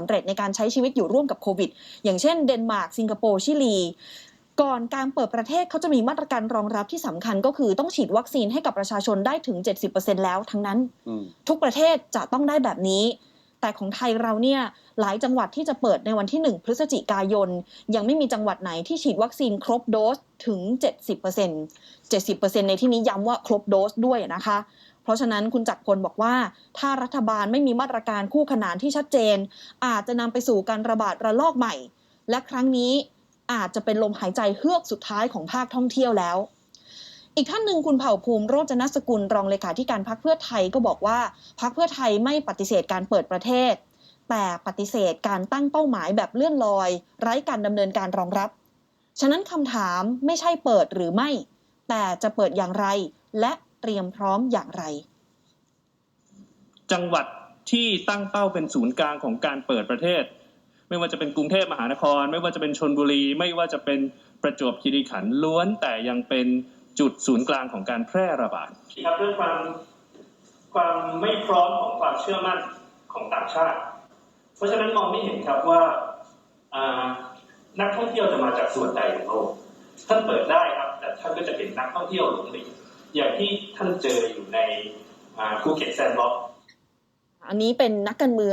สำเร็จในการใช้ชีวิตอยู่ร่วมกับโควิด อย่างเช่นเดนมาร์กสิงคโปร์ชิลีก่อนการเปิดประเทศเขาจะมีมาตรการรองรับที่สำคัญก็คือต้องฉีดวัคซีนให้กับประชาชนได้ถึง 70%แล้วทั้งนั้นอืมทุกประเทศจะต้องได้แบบนี้ แต่ของไทยเราเนี่ยหลายจังหวัดที่จะเปิดในวันที่ 1 พฤศจิกายน ยังไม่มีจังหวัดไหนที่ฉีดวัคซีนครบโดสถึง 70% 70%ในที่นี้ย้ำว่าครบโดสด้วยนะคะเพ ราะฉะนั้นคุณจักรพลบอกว่า ถ้ารัฐบาลไม่มีมาตรการคู่ขนานที่ชัดเจน อาจจะนำไปสู่การระบาดระลอกใหม่ และครั้งนี้อาจจะเป็นลมหายใจเฮือกสุดท้ายของภาคท่องเที่ยวแล้ว อีกท่านหนึ่งคุณเผ่าภูมิโรจนสกุลรองเลขาธิการพรรคเพื่อไทยก็บอกว่าพรรคเพื่อไทยไม่ปฏิเสธการเปิดประเทศ แต่ปฏิเสธการตั้งเป้าหมายแบบเลื่อนลอย ไร้การดำเนินการรองรับ ฉะนั้นคำถามไม่ใช่เปิดหรือไม่ แต่จะเปิดอย่างไร และ เตรียมพร้อมอย่างไร จังหวัดที่ตั้งเป้าเป็นศูนย์กลางของการเปิดประเทศ ไม่ว่าจะเป็นกรุงเทพมหานคร ไม่ว่าจะเป็นชนบุรี ไม่ว่าจะเป็นประจวบคีรีขันธ์ล้วนแต่ยังเป็นจุดศูนย์กลางของการแพร่ระบาดครับเรื่องความความไม่พร้อมของความเชื่อมั่นของต่างชาติ เพราะฉะนั้นมองไม่เห็นครับว่าานักท่องเที่ยวจะมาจากส่วนใดของโลกท่านเปิดได้ครับ แต่ท่านก็จะเห็นนักท่องเที่ยวหลงหลี อย่างที่ท่านเจออยู่ในภูเก็ตแซนด์บ็อกอันนี้เป็นนักการเมือง